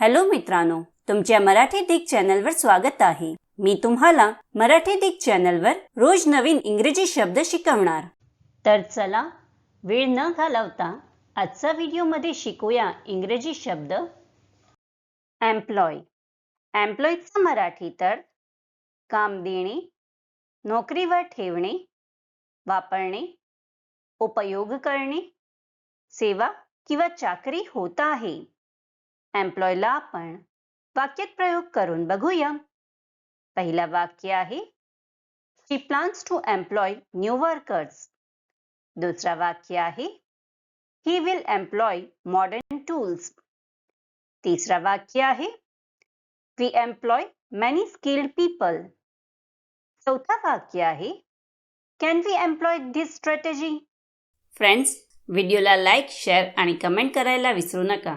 Hello मित्रांनो तुमच्या मराठी दिग चॅनलवर स्वागत आहे. मी तुम्हाला मराठी दिग चॅनलवर रोज नवीन इंग्रजी शब्द शिकवणार. तर चला वेळ न घालवता आजचा व्हिडिओमध्ये शिकूया इंग्रजी शब्द एम्प्लॉय एम्प्लॉयचा मराठी तर काम देणे नोकरीवर ठेवणे वापरणे उपयोग करणे सेवा किंवा चाकरी होत आहे. एम्प्लॉयला आपण वाक्यात प्रयोग करून बघूया. पहिला वाक्य आहे she plans to employ new workers दुसरा वाक्य आहे he will employ modern tools तिसरा वाक्य आहे we employ many skilled people चौथा वाक्य आहे can we employ this strategy friends व्हिडिओला लाईक शेअर आणि कमेंट करायला विसरू नका.